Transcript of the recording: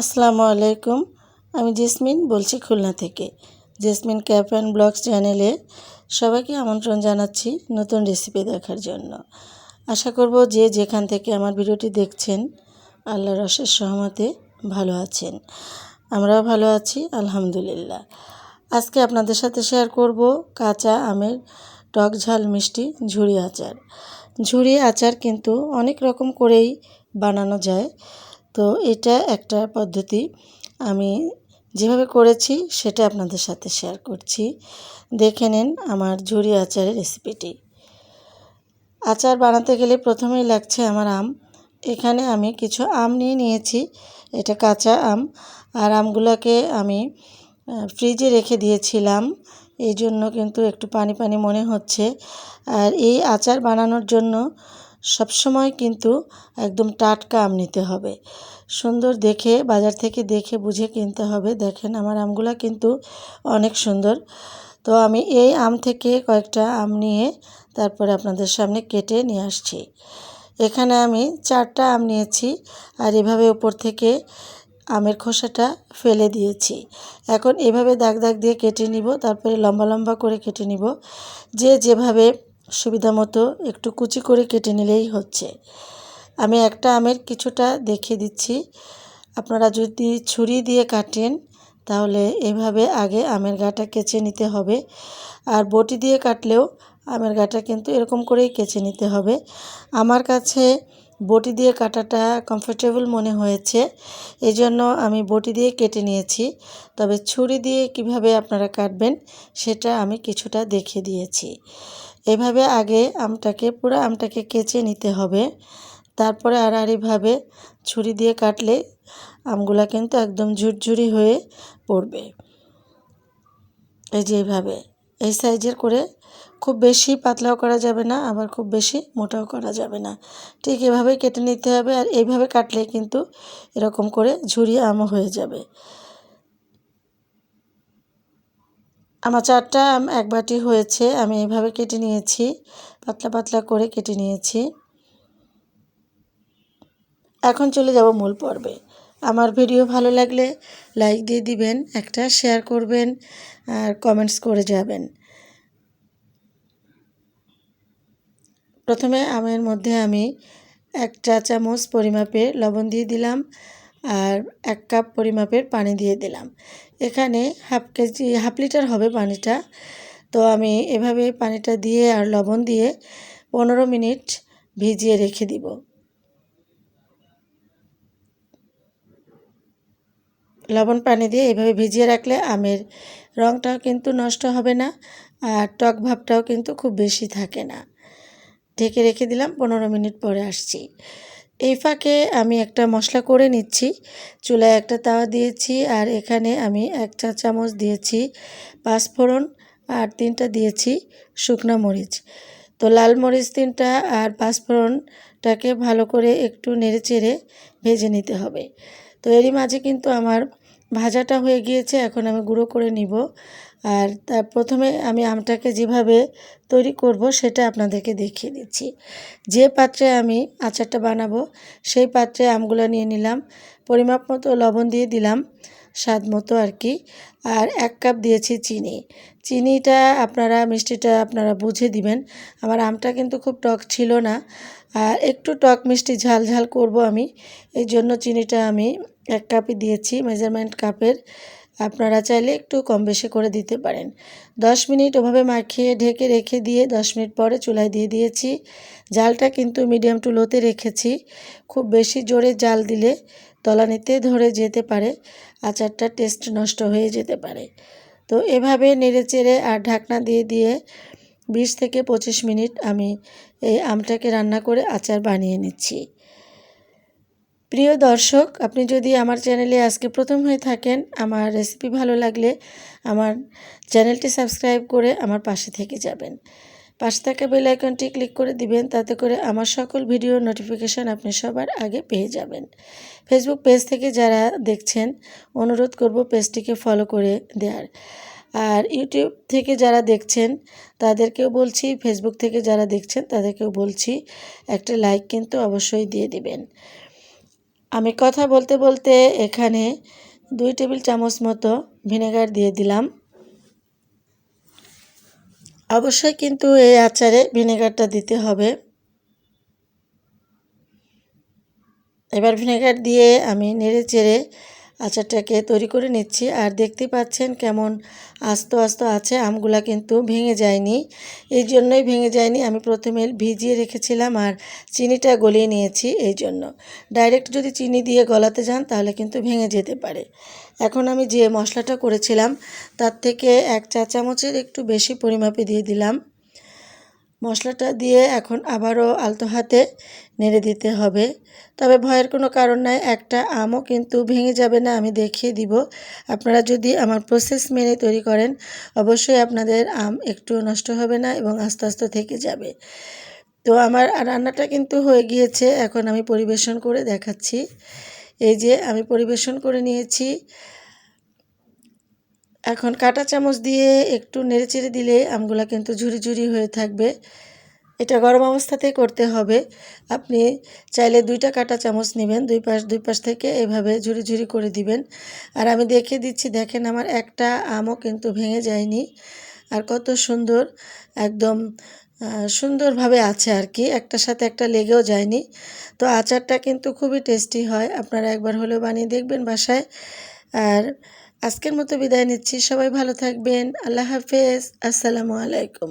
আসসালামু আলাইকুম। আমি জেসমিন বলছি খুলনা থেকে। জেসমিন ক্যাপ অ্যান্ড ব্লগস চ্যানেলে সবাইকে আমন্ত্রণ জানাচ্ছি নতুন রেসিপি দেখার জন্য। আশা করব যে যেখান থেকে আমার ভিডিওটি দেখছেন, আল্লাহর রসের সহমতে ভালো আছেন। আমরাও ভালো আছি, আলহামদুলিল্লাহ। আজকে আপনাদের সাথে শেয়ার করব কাঁচা আমের টক ঝাল মিষ্টি ঝুড়ি আচার। ঝুড়ি আচার কিন্তু অনেক রকম করেই বানানো যায়। তো এটা একটা পদ্ধতি। আমি যেভাবে করেছি সেটা আপনাদের সাথে শেয়ার করছি। দেখে নিন আমার ঝুড়ি আচারের রেসিপিটি আচার বানাতে গেলে প্রথমেই লাগছে আমার আম। এখানে আমি কিছু আম নিয়ে নিয়েছি। এটা কাঁচা আম। আর আমগুলোকে আমি ফ্রিজে রেখে দিয়েছিলাম। এই জন্য কিন্তু একটু পানি পানি মনে হচ্ছে। আর এই আচার বানানোর জন্য সবসময় কিন্তু একদম টাটকা আম নিতে হবে। সুন্দর দেখে, বাজার থেকে দেখে বুঝে কিনতে হবে। দেখেন, আমার আমগুলো কিন্তু অনেক সুন্দর। তো আমি এই আম থেকে কয়েকটা আম নিয়ে তারপরে আপনাদের সামনে কেটে নিয়ে আসছি। এখানে আমি চারটা আম নিয়েছি আর এভাবে উপর থেকে আমের খোসাটা ফেলে দিয়েছি। এখন এভাবে দাগ দাগ দিয়ে কেটে নিব, তারপরে লম্বা লম্বা করে কেটে নিব। যে যেভাবে সুবিধা মতো একটু কুচি করে কেটে নিলেই হচ্ছে। আমি একটা আমের কিছুটা দেখিয়ে দিচ্ছি। আপনারা যদি ছুরি দিয়ে কাটেন, তাহলে এভাবে আগে আমের গাটা কেচে নিতে হবে। আর বটি দিয়ে কাটলেও আমের গাটা কিন্তু এরকম করেই কেচে নিতে হবে। আমার কাছে বটি দিয়ে কাটাটা কমফোর্টেবল মনে হয়েছে এই জন্য আমি বটি দিয়ে কেটে নিয়েছি। তবে ছুরি দিয়ে কীভাবে আপনারা কাটবেন, সেটা আমি কিছুটা দেখিয়ে দিয়েছি। এভাবে আগে আমটাকে, পুরো আমটাকে কেচে নিতে হবে। তারপরে আড়াআড়িভাবে ছুরি দিয়ে কাটলে আমগুলা কিন্তু একদম ঝুরঝুরি হয়ে পড়বে। এই যে এইভাবে এই সাইজের করে খুব বেশি পাতলাও করা যাবে না, আবার খুব বেশি মোটাও করা যাবে না। ঠিক এভাবেই কেটে নিতে হবে আর এইভাবে কাটলে কিন্তু এরকম করে ঝুরি আমও হয়ে যাবে। আমার চারটা আম এক বাটি হয়েছে, আমি এভাবে কেটে নিয়েছি, পাতলা পাতলা করে কেটে নিয়েছি। এখন চলে যাব মূল পর্বে। আমার ভিডিও ভালো লাগলে লাইক দিয়ে দিবেন, একটা শেয়ার করবেন আর কমেন্টস করে যাবেন। প্রথমে আমের মধ্যে আমি এক চা চামচ পরিমাপের লবণ দিয়ে দিলাম আর এক কাপ পরিমাপের পানি দিয়ে দিলাম। এখানে হাফ কেজি, হাফ লিটার হবে পানিটা। তো আমি এভাবে পানিটা দিয়ে আর লবণ দিয়ে পনেরো মিনিট ভিজিয়ে রেখে দিব। লবণ পানি দিয়ে এভাবে ভিজিয়ে রাখলে আমের রঙটাও কিন্তু নষ্ট হবে না আর টক ভাবটাও কিন্তু খুব বেশি থাকে না। ঢেকে রেখে দিলাম, পনেরো মিনিট পরে আসছি। এই ফাঁকে আমি একটা মশলা করে নিচ্ছি, চুলায় একটা তাওয়া দিয়েছি আর এখানে আমি এক চা চামচ দিয়েছি পাঁচফোড়ন আর তিনটা দিয়েছি শুকনো মরিচ। তো লাল মরিচ তিনটা আর পাঁচফোড়নটাকে ভালো করে একটু নেড়ে চেড়ে ভেজে নিতে হবে। তো এরই মাঝে কিন্তু আমার ভাজাটা হয়ে গিয়েছে, এখন আমি গুঁড়ো করে নিব। আর তার প্রথমে আমি আমটাকে যেভাবে তৈরি করব সেটা আপনাদেরকে দেখিয়ে দিচ্ছি। যে পাত্রে আমি আচারটা বানাবো, সেই পাত্রে আমগুলো নিয়ে নিলাম, পরিমাপ মতো লবণ দিয়ে দিলাম, স্বাদ মতো আর কি। আর এক কাপ দিয়েছি চিনি। চিনিটা আপনারা, মিষ্টিটা আপনারা বুঝে দিবেন। আমার আমটা কিন্তু খুব টক ছিল না। আর একটু টক মিষ্টি ঝাল ঝাল করব আমি। এই জন্য চিনিটা আমি এক কাপই দিয়েছি মেজারমেন্ট কাপের। আপনারা চাইলে একটু কম বেশি করে দিতে পারেন। দশ মিনিট ওভাবে মাখিয়ে ঢেকে রেখে দিয়ে দশ মিনিট পরে চুলায় দিয়ে দিয়েছি। জালটা কিন্তু মিডিয়াম টু লোতে রেখেছি। খুব বেশি জোরে জাল দিলে তলানিতে ধরে যেতে পারে, আচারটা টেস্ট নষ্ট হয়ে যেতে পারে। তো এভাবে নেড়ে চেড়ে আর ঢাকনা দিয়ে দিয়ে বিশ থেকে পঁচিশ মিনিট আমি এই আমটাকে রান্না করে আচার বানিয়ে নিচ্ছি। প্রিয় দর্শক, আপনি যদি আমার চ্যানেলে আজকে প্রথম হয়ে থাকেন, আমার রেসিপি ভালো লাগলে আমার চ্যানেলটি সাবস্ক্রাইব করে আমার পাশে থেকে যাবেন। পাশে থাকা বেল আইকনটি ক্লিক করে দিবেন, তাতে করে আমার সকল ভিডিও নোটিফিকেশান আপনি সবার আগে পেয়ে যাবেন। ফেসবুক পেজ থেকে যারা দেখছেন, অনুরোধ করব পেজটিকে ফলো করে দেওয়ার আর ইউটিউব থেকে যারা দেখছেন, তাদেরকেও বলছি ফেসবুক থেকে যারা দেখছেন, তাদেরকেও বলছি, একটা লাইক কিন্তু অবশ্যই দিয়ে দিবেন। আমি কথা বলতে বলতে এখানে দুই টেবিল চামচ মতো ভিনেগার দিয়ে দিলাম। অবশ্যই কিন্তু এই আচারে ভিনেগারটা দিতে হবে। এবার ভিনেগার দিয়ে আমি নেড়ে চেড়ে আচারটাকে তৈরি করে নিচ্ছি। আর দেখতে পাচ্ছেন কেমন আস্ত আস্ত আছে। আমগুলা কিন্তু ভেঙে যায়নি। এই জন্যই ভেঙে যায়নি। আমি প্রথমে ভিজিয়ে রেখেছিলাম আর চিনিটা গলিয়ে নিয়েছি এই জন্য। ডাইরেক্ট যদি চিনি দিয়ে গলাতে যান তাহলে কিন্তু ভেঙে যেতে পারে। এখন আমি যে মশলাটা করেছিলাম তার থেকে এক চা চামচের একটু বেশি পরিমাপে দিয়ে দিলাম। মশলাটা দিয়ে এখন আবারও আলতো হাতে নেড়ে দিতে হবে। তবে ভয়ের কোনো কারণ নাই, একটা আমও কিন্তু ভেঙে যাবে না, আমি দেখিয়ে দিব। আপনারা যদি আমার প্রসেস মেনে তৈরি করেন, অবশ্যই আপনাদের আম একটু নষ্ট হবে না এবং আস্তে আস্তে থেকে যাবে। তো আমার রান্নাটা কিন্তু হয়ে গিয়েছে, এখন আমি পরিবেশন করে দেখাচ্ছি। এই যে আমি পরিবেশন করে নিয়েছি এখন কাঁটা চামচ দিয়ে একটু নেড়েচেড়ে দিলে আমগুলা কিন্তু ঝুরি ঝুরি হয়ে থাকবে। এটা গরম অবস্থাতেই করতে হবে। আপনি চাইলে দুইটা কাঁটা চামচ নেবেন, দুই পাশ দুই পাশ থেকে এভাবে ঝুরি ঝুরি করে দিবেন। আর আমি দেখে দিচ্ছি, দেখেন আমার একটা আমও কিন্তু ভেঙে যায়নি। আর কত সুন্দর, একদম সুন্দরভাবে আছে আর কি। একটার সাথে একটা লেগেও যায়নি। তো আচারটা কিন্তু খুবই টেস্টি হয়। আপনারা একবার হলেও বানিয়ে দেখবেন বাসায়। আর আজকের মতো বিদায় নিচ্ছি। সবাই ভালো থাকবেন। আল্লাহ হাফেজ। আসসালামু আলাইকুম।